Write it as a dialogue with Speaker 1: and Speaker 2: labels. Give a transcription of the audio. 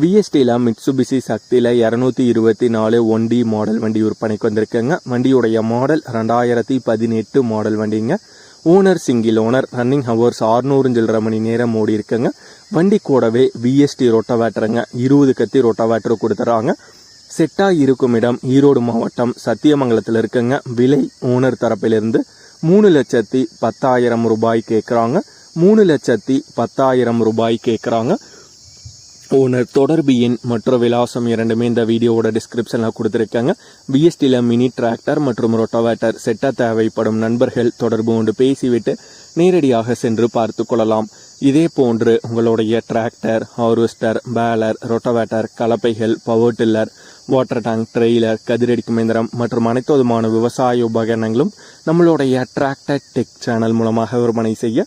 Speaker 1: விஎஸ்டியில் Mitsubishi சக்தியில் இரநூத்தி இருபத்தி நாலு ஒன் டி மாடல் வண்டி விற்பனைக்கு வந்திருக்குங்க. வண்டியுடைய மாடல் ரெண்டாயிரத்தி பதினெட்டு மாடல் வண்டிங்க. Owner single owner running hours ஆறுநூறு சில்லரை மணி நேரம் ஓடி இருக்குங்க. வண்டி கூடவே விஎஸ்டி ரொட்டவேட்டருங்க இருபது கத்தி ரொட்டவேட்டர் கொடுத்துறாங்க. செட்டாக இருக்கும் இடம் ஈரோடு மாவட்டம் சத்தியமங்கலத்தில் இருக்குங்க. விலை ஓனர் தரப்பிலிருந்து மூணு லட்சத்தி பத்தாயிரம் ரூபாய் கேட்குறாங்க மூணு லட்சத்தி பத்தாயிரம் ரூபாய் கேட்குறாங்க ஓனர் தொடர்பு எண் மற்றும் விலாசம் இரண்டுமே இந்த வீடியோவோட டிஸ்கிரிப்ஷனில் கொடுத்துருக்காங்க. பிஎஸ்டியில் மினி டிராக்டர் மற்றும் ரொட்டோவேட்டர் செட்ட தேவைப்படும் நண்பர்கள் தொடர்பு கொண்டு பேசிவிட்டு நேரடியாக சென்று பார்த்து கொள்ளலாம். இதே போன்று உங்களுடைய tractor harvester baler rotavator கலப்பைகள் power tiller water tank trailer கதிரடிக்கும் இயந்திரம் மற்றும் அனைத்து விதமான விவசாய உபகரணங்களும் நம்மளுடைய டிராக்டர் டெக் சேனல் மூலமாக விற்பனை செய்ய